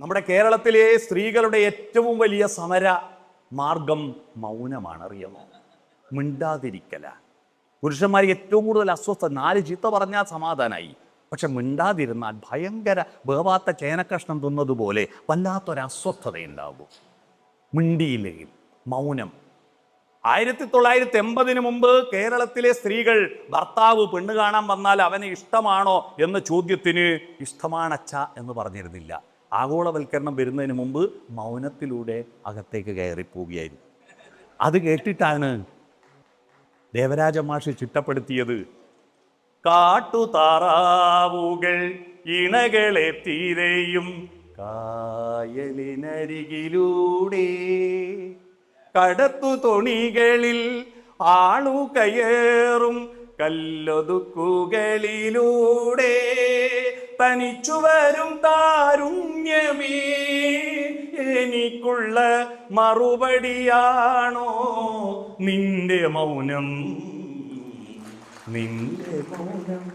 നമ്മുടെ കേരളത്തിലെ സ്ത്രീകളുടെ ഏറ്റവും വലിയ സമര മാർഗം മൗനമാണ് അറിയാമോ മിണ്ടാതിരിക്കല. പുരുഷന്മാർ ഏറ്റവും കൂടുതൽ അസ്വസ്ഥ. നാല് ചീത്ത പറഞ്ഞാൽ സമാധാനമായി പക്ഷെ മിണ്ടാതിരുന്നാൽ ഭയങ്കര വേവാത്ത ചേനക്കഷ്ണം തിന്നതുപോലെ വല്ലാത്തൊരു അസ്വസ്ഥതയുണ്ടാകും. മിണ്ടിയില്ലെങ്കിൽ മൗനം. ആയിരത്തി തൊള്ളായിരത്തി എൺപതിന് മുമ്പ് കേരളത്തിലെ സ്ത്രീകൾ ഭർത്താവ് പെണ്ണ് കാണാൻ വന്നാൽ അവനെ ഇഷ്ടമാണോ എന്ന ചോദ്യത്തിന് ഇഷ്ടമാണച്ച എന്ന് പറഞ്ഞിരുന്നില്ല. ആഗോളവൽക്കരണം വരുന്നതിന് മുമ്പ് മൗനത്തിലൂടെ അകത്തേക്ക് കയറിപ്പോവുകയായിരുന്നു അത് കേട്ടിട്ടാണ് ദേവരാജ മാഷി ചിട്ടപ്പെടുത്തിയത്. കാട്ടുതാറാവുകൾ ഇണകളെ തീരെയും കായലിനരികിലൂടെ കടത്തു തോണികളിൽ ആളു കയറും കല്ലൊതുക്കുകളിലൂടെ തനിച്ചു വരും താരുണ്യമേ. എനിക്കുള്ള മറുപടിയാണോ? നിന്റെ മൗനം. നിന്റെ മൗനം.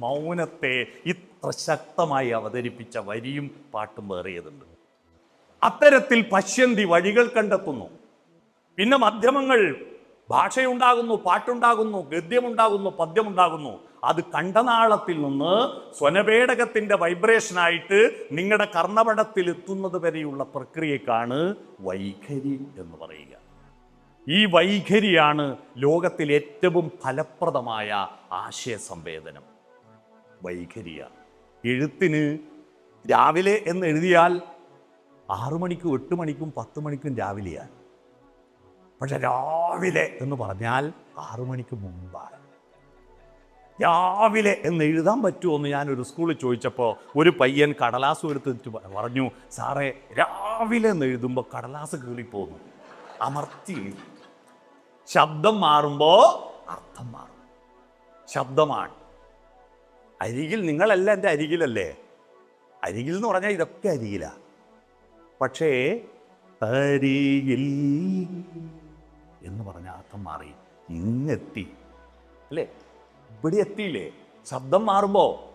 മൗനത്തെ ഇത്ര ശക്തമായി അവതരിപ്പിച്ച വരിയും പാട്ടും വേറിയതുണ്ട് അത്തരത്തിൽ പശ്യന്തി വഴികൾ കണ്ടെത്തുന്നു. പിന്നെ മാധ്യമങ്ങൾ ഭാഷയുണ്ടാകുന്നു പാട്ടുണ്ടാകുന്നു ഗദ്യമുണ്ടാകുന്നു പദ്യമുണ്ടാകുന്നു. അത് കണ്ടനാളത്തിൽ നിന്ന് സ്വനപേടകത്തിന്റെ വൈബ്രേഷനായിട്ട് നിങ്ങളുടെ കർണപടത്തിൽ എത്തുന്നത് വരെയുള്ള പ്രക്രിയക്കാണ് വൈഖരി എന്ന് പറയുക. ഈ വൈഖരിയാണ് ലോകത്തിൽ ഏറ്റവും ഫലപ്രദമായ ആശയ സംവേദനം വൈഖരിയ എഴുത്തിന് രാവിലെ എന്ന് എഴുതിയാൽ ആറു മണിക്കും എട്ട് മണിക്കും പത്ത് മണിക്കും രാവിലെയാണ്. പക്ഷെ രാവിലെ എന്ന് പറഞ്ഞാൽ ആറു മണിക്ക് മുമ്പാണ്. രാവിലെ എന്ന് എഴുതാൻ പറ്റുമോ എന്ന് ഞാനൊരു സ്കൂളിൽ ചോദിച്ചപ്പോൾ ഒരു പയ്യൻ കടലാസ് എടുത്തിട്ട് പറഞ്ഞു സാറേ രാവിലെ എന്ന് എഴുതുമ്പോൾ കടലാസ് കീറിപ്പോകുന്നു അമർത്തി. ശബ്ദം മാറുമ്പോൾ അർത്ഥം മാറും. ശബ്ദമാണ്. അരികിൽ നിങ്ങളല്ല എന്റെ അരികിലല്ലേ? അരികിൽ എന്ന് പറഞ്ഞാൽ ഇതൊക്കെ അരികിലാണ് പക്ഷേ അരികിൽ എന്ന് പറഞ്ഞ അർത്ഥം മാറി ഇങ്ങെത്തി. അല്ലേ? ഇവിടെ എത്തിയില്ലേ? ശബ്ദം മാറുമ്പോ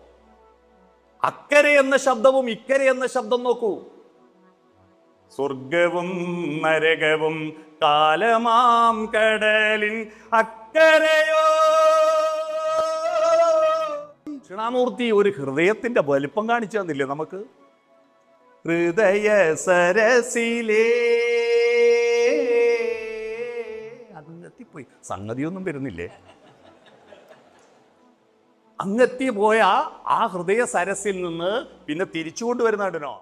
അക്കരെ എന്ന ശബ്ദവും ഇക്കരെ എന്ന ശബ്ദം നോക്കൂ. സ്വർഗവും നരകവും കാലമാം കടലിൻ അക്കരയോ. ക്ഷണാമൂർത്തി ഒരു ഹൃദയത്തിന്റെ വലിപ്പം കാണിച്ചു തന്നില്ലേ നമുക്ക്? ഹൃദയ സരസിലേ. അങ്ങെത്തിപ്പോയി സംഗതിയൊന്നും വരുന്നില്ലേ? അങ്ങെത്തി പോയ ആ ഹൃദയ സരസിൽ നിന്ന് പിന്നെ തിരിച്ചു കൊണ്ടുവരുന്നുണ്ടോ